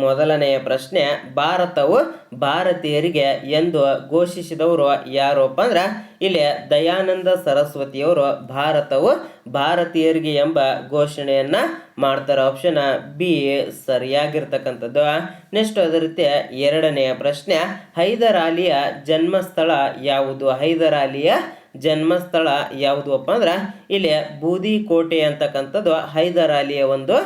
ಮೊದಲನೆಯ ಪ್ರಶ್ನೆ, ಭಾರತವು ಭಾರತೀಯರಿಗೆ ಎಂದು ಘೋಷಿಸಿದವರು ಯಾರಪ್ಪ ಅಂದ್ರೆ ಇಲ್ಲಿ ದಯಾನಂದ ಸರಸ್ವತಿಯವರು ಭಾರತವು ಭಾರತೀಯರಿಗೆ ಎಂಬ ಘೋಷಣೆಯನ್ನ ಮಾಡ್ತಾರೆ. ಆಪ್ಷನ್ ಬಿ ಸರಿಯಾಗಿರ್ತಕ್ಕಂಥದ್ದು. ನೆಕ್ಸ್ಟ್ ಅದೇ ರೀತಿ ಎರಡನೆಯ ಪ್ರಶ್ನೆ, ಹೈದರಾಲಿಯ ಜನ್ಮಸ್ಥಳ ಯಾವುದು? ಹೈದರಾಲಿಯ ಜನ್ಮಸ್ಥಳ ಯಾವುದು ಅಪ್ಪ ಅಂದ್ರೆ ಇಲ್ಲಿ ಬೂದಿ ಕೋಟೆ ಅಂತಕ್ಕಂಥದ್ದು ಹೈದರಾಲಿಯ ಒಂದು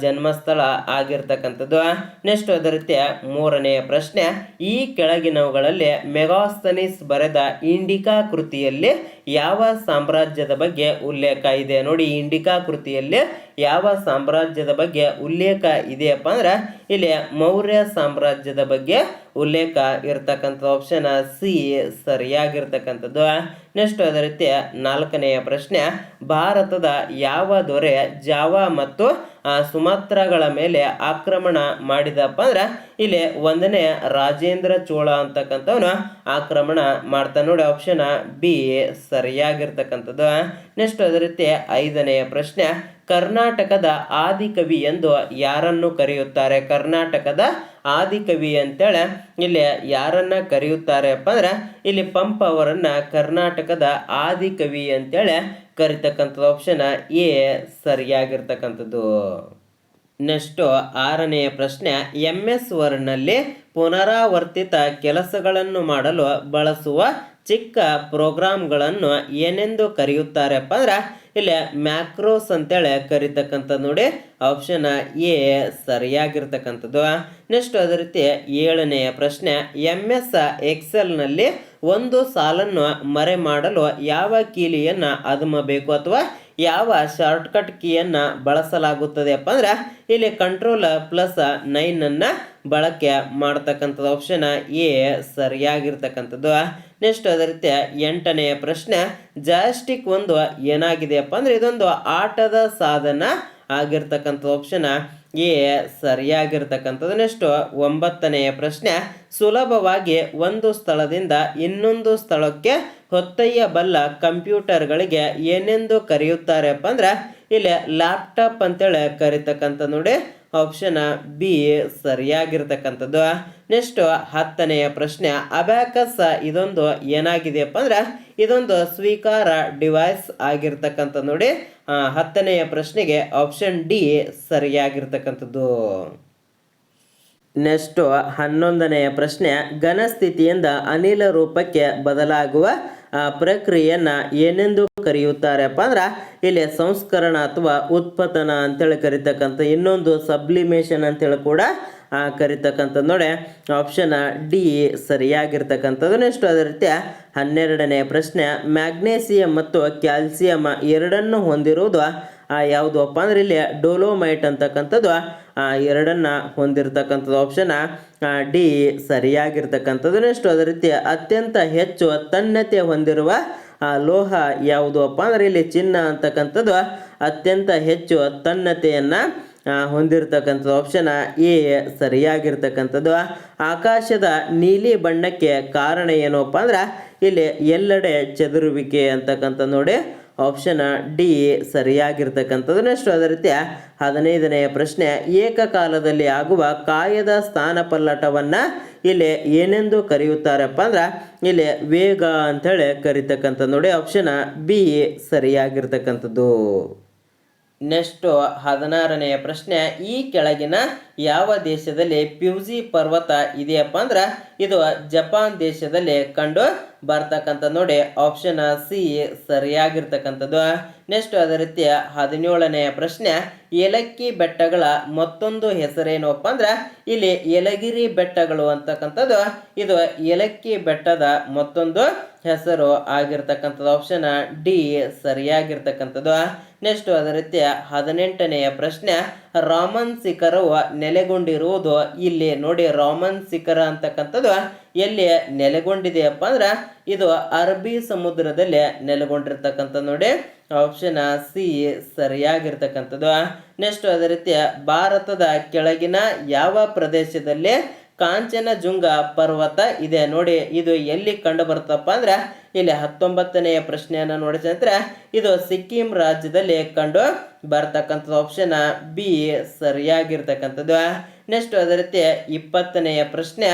ಜನ್ಮಸ್ಥಳ ಆಗಿರ್ತಕ್ಕಂಥದ್ದು. ನೆಕ್ಸ್ಟ್ ಅದೇ ರೀತಿಯ ಮೂರನೆಯ ಪ್ರಶ್ನೆ. ಈ ಕೆಳಗಿನವುಗಳಲ್ಲಿ ಮೆಗಾಸ್ತನಿಸ್ ಬರೆದ ಇಂಡಿಕಾ ಕೃತಿಯಲ್ಲಿ ಯಾವ ಸಾಮ್ರಾಜ್ಯದ ಬಗ್ಗೆ ಉಲ್ಲೇಖ ಇದೆ ನೋಡಿ ಇಂಡಿಕಾ ಕೃತಿಯಲ್ಲಿ ಯಾವ ಸಾಮ್ರಾಜ್ಯದ ಬಗ್ಗೆ ಉಲ್ಲೇಖ ಇದೆಯಪ್ಪ ಅಂದ್ರೆ, ಇಲ್ಲಿ ಮೌರ್ಯ ಸಾಮ್ರಾಜ್ಯದ ಬಗ್ಗೆ ಉಲ್ಲೇಖ ಇರತಕ್ಕಂಥ ಆಪ್ಷನ್ ಸಿ ಸರಿಯಾಗಿರ್ತಕ್ಕಂಥದ್ದು. ನೆಕ್ಸ್ಟ್ ಅದೇ ರೀತಿ ನಾಲ್ಕನೆಯ ಪ್ರಶ್ನೆ, ಭಾರತದ ಯಾವ ದೊರೆ ಜಾವಾ ಮತ್ತು ಸುಮಾತ್ರಗಳ ಮೇಲೆ ಆಕ್ರಮಣ ಮಾಡಿದಪ್ಪ ಅಂದ್ರೆ ಇಲ್ಲಿ ಒಂದನೇ ರಾಜೇಂದ್ರ ಚೋಳ ಅಂತಕ್ಕಂಥವನು ಆಕ್ರಮಣ ಮಾಡ್ತಾನೆ ನೋಡಿ ಆಪ್ಷನ್ ಬಿ ಸರಿಯಾಗಿರ್ತಕ್ಕಂಥದ್ದು. ನೆಕ್ಸ್ಟ್ ಅದೇ ರೀತಿ ಐದನೆಯ ಪ್ರಶ್ನೆ, ಕರ್ನಾಟಕದ ಆದಿಕವಿ ಎಂದು ಯಾರನ್ನು ಕರೆಯುತ್ತಾರೆ? ಕರ್ನಾಟಕದ ಆದಿಕವಿ ಅಂತೇಳಿ, ಇಲ್ಲಿ ಯಾರನ್ನ ಕರೆಯುತ್ತಾರೆ ಅಪ್ಪ ಅಂದ್ರೆ, ಇಲ್ಲಿ ಪಂಪ ಅವರನ್ನ ಕರ್ನಾಟಕದ ಆದಿಕವಿ ಅಂತೇಳಿ ಕರಿತಕ್ಕಂಥದ್ದು ಆಪ್ಷನ್ ಎ ಸರಿಯಾಗಿರ್ತಕ್ಕಂಥದ್ದು. ನೆಕ್ಸ್ಟು ಆರನೆಯ ಪ್ರಶ್ನೆ ಎಂ ಎಸ್ ವರ್ಡ್ನಲ್ಲಿ ಪುನರಾವರ್ತಿತ ಕೆಲಸಗಳನ್ನು ಮಾಡಲು ಬಳಸುವ ಚಿಕ್ಕ ಪ್ರೋಗ್ರಾಮ್ಗಳನ್ನು ಏನೆಂದು ಕರೆಯುತ್ತಾರಪ್ಪ ಅಂದ್ರೆ ಇಲ್ಲಿ ಮ್ಯಾಕ್ರೋಸ್ ಅಂತೇಳಿ ಕರಿತಕ್ಕಂಥದ್ದು ನೋಡಿ, ಆಪ್ಷನ್ ಎ ಸರಿಯಾಗಿರ್ತಕ್ಕಂಥದ್ದು. ನೆಕ್ಸ್ಟ್ ಅದೇ ರೀತಿ ಏಳನೆಯ ಪ್ರಶ್ನೆ ಎಂ ಎಸ್ ಎಕ್ಸೆಲ್ನಲ್ಲಿ ಒಂದು ಸಾಲನ್ನು ಮರೆ ಮಾಡಲು ಯಾವ ಕೀಲಿಯನ್ನು ಅದುಮಬೇಕು ಅಥವಾ ಯಾವ ಶಾರ್ಟ್ಕಟ್ ಕೀಯನ್ನು ಬಳಸಲಾಗುತ್ತದೆ ಅಪ್ಪ ಅಂದ್ರೆ ಇಲ್ಲಿ ಕಂಟ್ರೋಲ್ ಪ್ಲಸ್ ನೈನನ್ನು ಬಳಕೆ ಮಾಡ್ತಕ್ಕಂಥದ್ದು ಆಪ್ಷನ್ ಎ ಸರಿಯಾಗಿರ್ತಕ್ಕಂಥದ್ದು. ನೆಕ್ಸ್ಟ್ ಅದೇ ರೀತಿ ಎಂಟನೆಯ ಪ್ರಶ್ನೆ ಜಾಸ್ಟಿಕ್ ಒಂದು ಏನಾಗಿದೆಯಪ್ಪ ಅಂದ್ರೆ ಇದೊಂದು ಆಟದ ಸಾಧನ ಆಗಿರ್ತಕ್ಕಂಥ ಆಪ್ಷನ್ ಎ ಸರಿಯಾಗಿರ್ತಕ್ಕಂಥದ್ದು. ನೆಕ್ಸ್ಟ್ ಒಂಬತ್ತನೆಯ ಪ್ರಶ್ನೆ, ಸುಲಭವಾಗಿ ಒಂದು ಸ್ಥಳದಿಂದ ಇನ್ನೊಂದು ಸ್ಥಳಕ್ಕೆ ಹೊತ್ತೊಯ್ಯಬಲ್ಲ ಕಂಪ್ಯೂಟರ್ಗಳಿಗೆ ಏನೆಂದು ಕರೆಯುತ್ತಾರಪ್ಪ ಅಂದ್ರೆ, ಇಲ್ಲಿ ಲ್ಯಾಪ್ಟಾಪ್ ಅಂತೇಳಿ ಕರಿತಕ್ಕಂಥ ನೋಡಿ ಆಪ್ಷನ್ ಬಿ ಸರಿಯಾಗಿರ್ತಕ್ಕಂಥದ್ದು. ನೆಕ್ಸ್ಟ್ ಹತ್ತನೆಯ ಪ್ರಶ್ನೆ ಅಬ್ಯಾಕಸ್ ಇದೊಂದು ಏನಾಗಿದೆಯಪ್ಪ ಅಂದ್ರೆ, ಇದೊಂದು ಸ್ವೀಕಾರ ಡಿವೈಸ್ ಆಗಿರ್ತಕ್ಕಂಥ ನೋಡಿ ಹತ್ತನೆಯ ಪ್ರಶ್ನೆಗೆ ಆಪ್ಷನ್ ಡಿ ಸರಿಯಾಗಿರ್ತಕ್ಕಂಥದ್ದು. ನೆಕ್ಸ್ಟು ಹನ್ನೊಂದನೆಯ ಪ್ರಶ್ನೆ, ಘನಸ್ಥಿತಿಯಿಂದ ಅನಿಲ ರೂಪಕ್ಕೆ ಬದಲಾಗುವ ಪ್ರಕ್ರಿಯೆಯನ್ನ ಏನೆಂದು ಕರೆಯುತ್ತಾರಪ್ಪ ಅಂದ್ರೆ ಇಲ್ಲಿ ಸಂಸ್ಕರಣ ಅಥವಾ ಉತ್ಪತನ ಅಂತೇಳಿ ಕರಿತಕ್ಕಂಥ ಇನ್ನೊಂದು ಸಬ್ಲಿಮೇಷನ್ ಅಂತೇಳಿ ಕೂಡ ಕರಿತಕ್ಕಂಥದ್ದು. ನೋಡಿ, ಆಪ್ಷನ್ ಡಿ ಸರಿಯಾಗಿರ್ತಕ್ಕಂಥದ್ದು ನೆಕ್ಸ್ಟ್ ಅದೇ ರೀತಿ ಹನ್ನೆರಡನೇ ಪ್ರಶ್ನೆ, ಮ್ಯಾಗ್ನೇಸಿಯಂ ಮತ್ತು ಕ್ಯಾಲ್ಸಿಯಂ ಎರಡನ್ನು ಹೊಂದಿರುವುದು ಆ, ಯಾವುದಪ್ಪ ಅಂದ್ರೆ ಇಲ್ಲಿ ಡೋಲೋಮೈಟ್ ಅಂತಕ್ಕಂಥದ್ದು ಎರಡನ್ನ ಹೊಂದಿರತಕ್ಕಂಥದ್ದು ಆಪ್ಷನ್ ಡಿ ಸರಿಯಾಗಿರ್ತಕ್ಕಂಥದ್ದು ನೆಕ್ಸ್ಟ್ ಅದೇ ರೀತಿ ಅತ್ಯಂತ ಹೆಚ್ಚು ತನ್ನತೆ ಹೊಂದಿರುವ ಆ, ಲೋಹ ಯಾವುದು ಅಪ್ಪ ಅಂದ್ರೆ ಇಲ್ಲಿ ಚಿನ್ನ ಅಂತಕ್ಕಂಥದ್ದು ಅತ್ಯಂತ ಹೆಚ್ಚು ತನ್ನತೆಯನ್ನು ಹೊಂದಿರತಕ್ಕಂಥದ್ದು ಆಪ್ಷನ್ ಎ ಸರಿಯಾಗಿರ್ತಕ್ಕಂಥದ್ದು. ಆಕಾಶದ ನೀಲಿ ಬಣ್ಣಕ್ಕೆ ಕಾರಣ ಏನಪ್ಪ ಅಂದ್ರೆ ಇಲ್ಲಿ ಎಲ್ಲೆಡೆ ಚದುರುವಿಕೆ ಅಂತಕ್ಕಂಥ ನೋಡಿ. ಆಪ್ಷನ್ ಡಿ ಸರಿಯಾಗಿರ್ತಕ್ಕಂಥದ್ದು ನೆಕ್ಸ್ಟ್ ಅದೇ ರೀತಿಯ ಹದಿನೈದನೆಯ ಪ್ರಶ್ನೆ, ಏಕಕಾಲದಲ್ಲಿ ಆಗುವ ಕಾಯದ ಸ್ಥಾನಪಲ್ಲಟವನ್ನು ಇಲ್ಲಿ ಏನೆಂದು ಕರೆಯುತ್ತಾರಪ್ಪ ಅಂದ್ರೆ, ಇಲ್ಲಿ ವೇಗ ಅಂಥೇಳಿ ಕರಿತಕ್ಕಂಥದ್ದು ನೋಡಿ ಆಪ್ಷನ್ ಬಿ ಸರಿಯಾಗಿರ್ತಕ್ಕಂಥದ್ದು. ನೆಕ್ಸ್ಟು ಹದಿನಾರನೆಯ ಪ್ರಶ್ನೆ, ಈ ಕೆಳಗಿನ ಯಾವ ದೇಶದಲ್ಲಿ ಪ್ಯೂಜಿ ಪರ್ವತ ಇದೆಯಪ್ಪ ಅಂದ್ರೆ, ಇದು ಜಪಾನ್ ದೇಶದಲ್ಲಿ ಕಂಡು ಬರ್ತಕ್ಕಂಥ ನೋಡಿ ಆಪ್ಷನ್ ಸಿ ಸರಿಯಾಗಿರ್ತಕ್ಕಂಥದ್ದು. ನೆಕ್ಸ್ಟ್ ಅದೇ ರೀತಿಯ ಹದಿನೇಳನೆಯ ಪ್ರಶ್ನೆ, ಏಲಕ್ಕಿ ಬೆಟ್ಟಗಳ ಮತ್ತೊಂದು ಹೆಸರೇನಪ್ಪ ಅಂದ್ರೆ, ಇಲ್ಲಿ ಏಲಗಿರಿ ಬೆಟ್ಟಗಳು ಅಂತಕ್ಕಂಥದ್ದು. ಇದು ಏಲಕ್ಕಿ ಬೆಟ್ಟದ ಮತ್ತೊಂದು ಹೆಸರು ಆಗಿರ್ತಕ್ಕಂಥದ್ದು. ಆಪ್ಷನ್ ಡಿ ಸರಿಯಾಗಿರ್ತಕ್ಕಂಥದ್ದು. ನೆಕ್ಸ್ಟ್ ಅದೇ ರೀತಿಯ ಹದಿನೆಂಟನೆಯ ಪ್ರಶ್ನೆ, ರಾಮನ್ ಶಿಖರವು ನೆಲೆಗೊಂಡಿರುವುದು ಇಲ್ಲಿ ನೋಡಿ, ರಾಮನ್ ಶಿಖರ ಅಂತಕ್ಕಂಥದ್ದು. ಎಲ್ಲಿ ನೆಲೆಗೊಂಡಿದೆಯಪ್ಪ ಅಂದ್ರೆ ಇದು ಅರಬ್ಬಿ ಸಮುದ್ರದಲ್ಲಿ ನೆಲೆಗೊಂಡಿರ್ತಕ್ಕಂಥ ನೋಡಿ. Option C ಸರಿಯಾಗಿರ್ತಕ್ಕಂಥದ್ದು. ನೆಕ್ಸ್ಟ್ ಅದೇ ರೀತಿ ಭಾರತದ ಕೆಳಗಿನ ಯಾವ ಪ್ರದೇಶದಲ್ಲಿ ಕಾಂಚನಜುಂಗ ಪರ್ವತ ಇದೆ ನೋಡಿ. ಇದು ಎಲ್ಲಿ ಕಂಡು ಬರ್ತಪ್ಪ ಅಂದ್ರೆ ಇಲ್ಲಿ ಹತ್ತೊಂಬತ್ತನೆಯ ಪ್ರಶ್ನೆಯನ್ನು ನೋಡಿದ ನಂತರ ಇದು ಸಿಕ್ಕಿಂ ರಾಜ್ಯದಲ್ಲಿ ಕಂಡು ಬರ್ತಕ್ಕಂಥದ್ದು. ಆಪ್ಷನ್ ಬಿ ಸರಿಯಾಗಿರ್ತಕ್ಕಂಥದ್ದು. ನೆಕ್ಸ್ಟ್ ಅದೇ ರೀತಿ ಇಪ್ಪತ್ತನೆಯ ಪ್ರಶ್ನೆ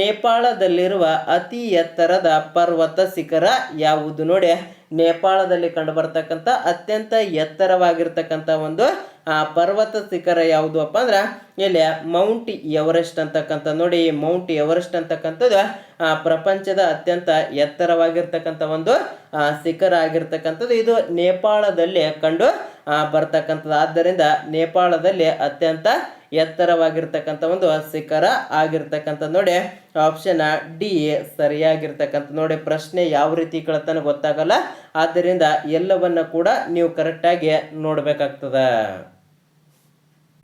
ನೇಪಾಳದಲ್ಲಿರುವ ಅತಿ ಎತ್ತರದ ಪರ್ವತ ಶಿಖರ ಯಾವುದು ನೋಡಿ. ನೇಪಾಳದಲ್ಲಿ ಕಂಡುಬರ್ತಕ್ಕಂಥ ಅತ್ಯಂತ ಎತ್ತರವಾಗಿರ್ತಕ್ಕಂಥ ಒಂದು ಆ ಪರ್ವತ ಶಿಖರ ಯಾವುದು ಅಪ್ಪ ಅಂದ್ರೆ ಇಲ್ಲಿ ಮೌಂಟ್ ಎವರೆಸ್ಟ್ ಅಂತಕ್ಕಂಥ ನೋಡಿ. ಮೌಂಟ್ ಎವರೆಸ್ಟ್ ಅಂತಕ್ಕಂಥದ್ದು ಆ, ಪ್ರಪಂಚದ ಅತ್ಯಂತ ಎತ್ತರವಾಗಿರ್ತಕ್ಕಂಥ ಒಂದು ಶಿಖರ ಆಗಿರ್ತಕ್ಕಂಥದ್ದು. ಇದು ನೇಪಾಳದಲ್ಲಿ ಕಂಡು ಬರ್ತಕ್ಕಂಥದ್ದು. ಆದ್ದರಿಂದ ನೇಪಾಳದಲ್ಲಿ ಅತ್ಯಂತ ಎತ್ತರವಾಗಿರ್ತಕ್ಕಂಥ ಒಂದು ಶಿಖರ ಆಗಿರ್ತಕ್ಕಂಥ ನೋಡಿ. ಆಪ್ಷನ್ ಡಿ ಸರಿಯಾಗಿರ್ತಕ್ಕಂಥ ನೋಡಿ. ಪ್ರಶ್ನೆ ಯಾವ ರೀತಿ ಕೇಳ್ತಾನೆ ಗೊತ್ತಾಗಲ್ಲ. ಆದ್ದರಿಂದ ಎಲ್ಲವನ್ನ ಕೂಡ ನೀವು ಕರೆಕ್ಟಾಗಿ ನೋಡ್ಬೇಕಾಗ್ತದ.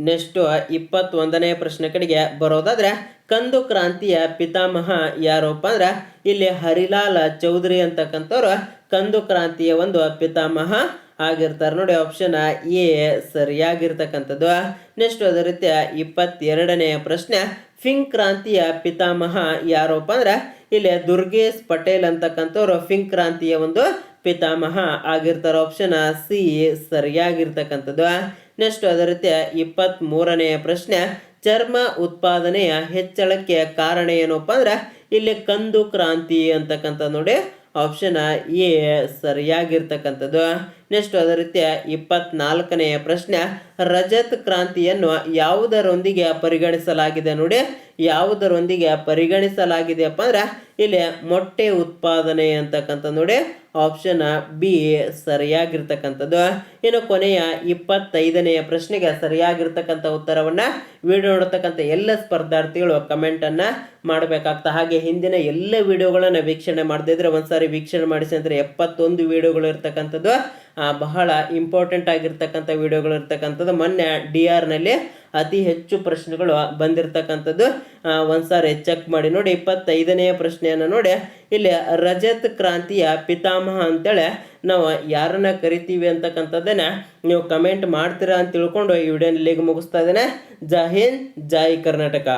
ನೆಕ್ಸ್ಟ್ ಇಪ್ಪತ್ತೊಂದನೇ ಪ್ರಶ್ನೆ ಕಡೆಗೆ ಬರೋದಾದ್ರೆ, ಕಂದು ಕ್ರಾಂತಿಯ ಪಿತಾಮಹ ಯಾರಪ್ಪ ಅಂದ್ರೆ, ಇಲ್ಲಿ ಹರಿಲಾಲ್ ಚೌಧರಿ ಅಂತಕ್ಕಂಥವ್ರು ಕಂದು ಕ್ರಾಂತಿಯ ಒಂದು ಪಿತಾಮಹ. ಆಗಿರ್ತಾರೆ. ನೋಡಿ ಆಪ್ಷನ್ ಎ ಸರಿಯಾಗಿರ್ತಕ್ಕಂಥದ್ದು. ನೆಕ್ಸ್ಟ್ ಅದೇ ರೀತಿಯ ಇಪ್ಪತ್ತೆರಡನೆಯ ಪ್ರಶ್ನೆ. ಫಿಂಕ್ ಕ್ರಾಂತಿಯ ಪಿತಾಮಹ ಯಾರಪ್ಪ ಅಂದ್ರೆ, ಇಲ್ಲಿ ದುರ್ಗೇಶ್ ಪಟೇಲ್ ಅಂತಕ್ಕಂಥವ್ರು ಫಿಂಕ್ ಕ್ರಾಂತಿಯ ಒಂದು ಪಿತಾಮಹ ಆಗಿರ್ತಾರೆ. Option C ಸರಿಯಾಗಿರ್ತಕ್ಕಂಥದ್ದು. ನೆಕ್ಸ್ಟ್ ಅದೇ ರೀತಿಯ ಇಪ್ಪತ್ತ್ ಪ್ರಶ್ನೆ. ಚರ್ಮ ಉತ್ಪಾದನೆಯ ಹೆಚ್ಚಳಕ್ಕೆ ಕಾರಣ ಏನಪ್ಪ ಅಂದ್ರೆ, ಇಲ್ಲಿ ಕಂದು ಕ್ರಾಂತಿ ಅಂತಕ್ಕಂಥ ನೋಡಿ. Option A ಸರಿಯಾಗಿರ್ತಕ್ಕಂಥದ್ದು. ನೆಕ್ಸ್ಟ್ ಅದೇ ರೀತಿಯ ಇಪ್ಪತ್ನಾಲ್ಕನೆಯ ಪ್ರಶ್ನೆ. ರಜತ್ ಕ್ರಾಂತಿಯನ್ನು ಯಾವುದರೊಂದಿಗೆ ಪರಿಗಣಿಸಲಾಗಿದೆ ನೋಡಿ. ಯಾವುದರೊಂದಿಗೆ ಪರಿಗಣಿಸಲಾಗಿದೆಯಪ್ಪ ಅಂದ್ರೆ ಇಲ್ಲಿ ಮೊಟ್ಟೆ ಉತ್ಪಾದನೆ ಅಂತಕ್ಕಂಥ ನೋಡಿ. ಆಪ್ಷನ್ ಬಿ ಸರಿಯಾಗಿರ್ತಕ್ಕಂಥದ್ದು. ಇನ್ನು ಕೊನೆಯ ಇಪ್ಪತ್ತೈದನೆಯ ಪ್ರಶ್ನೆಗೆ ಸರಿಯಾಗಿರ್ತಕ್ಕಂಥ ಉತ್ತರವನ್ನು ವಿಡಿಯೋ ನೋಡತಕ್ಕಂಥ ಎಲ್ಲ ಸ್ಪರ್ಧಾರ್ಥಿಗಳು ಕಮೆಂಟನ್ನು ಮಾಡಬೇಕಾಗ್ತಾ ಹಾಗೆ ಹಿಂದಿನ ಎಲ್ಲ ವಿಡಿಯೋಗಳನ್ನು ವೀಕ್ಷಣೆ ಮಾಡದಿದ್ರೆ ಒಂದ್ಸಾರಿ ವೀಕ್ಷಣೆ ಮಾಡಿಸಿ ಅಂದರೆ ಎಪ್ಪತ್ತೊಂದು ವಿಡಿಯೋಗಳು ಇರ್ತಕ್ಕಂಥದ್ದು. ಬಹಳ ಇಂಪಾರ್ಟೆಂಟ್ ಆಗಿರ್ತಕ್ಕಂಥ ವಿಡಿಯೋಗಳು ಇರ್ತಕ್ಕಂಥದ್ದು. ಮೊನ್ನೆ ಡಿ ಆರ್ನಲ್ಲಿ ಅತಿ ಹೆಚ್ಚು ಪ್ರಶ್ನೆಗಳು ಬಂದಿರತಕ್ಕಂಥದ್ದು. ಒಂದು ಸಾರಿ ಚೆಕ್ ಮಾಡಿ ನೋಡಿ ಇಪ್ಪತ್ತೈದನೆಯ ಪ್ರಶ್ನೆಯನ್ನು ನೋಡಿ. ಇಲ್ಲಿ ರಜತ್ ಕ್ರಾಂತಿಯ ಪಿತಾಮಹ ಅಂತೇಳಿ ನಾವು ಯಾರನ್ನ ಕರಿತೀವಿ ಅಂತಕ್ಕಂಥದ್ದನ್ನ ನೀವು ಕಮೆಂಟ್ ಮಾಡ್ತೀರಾ ಅಂತ ತಿಳ್ಕೊಂಡು ಈ ವಿಡಿಯೋನ ಮುಗಿಸ್ತಾ ಇದ್ದೇನೆ. ಜೈ ಹಿಂದ್ ಕರ್ನಾಟಕ.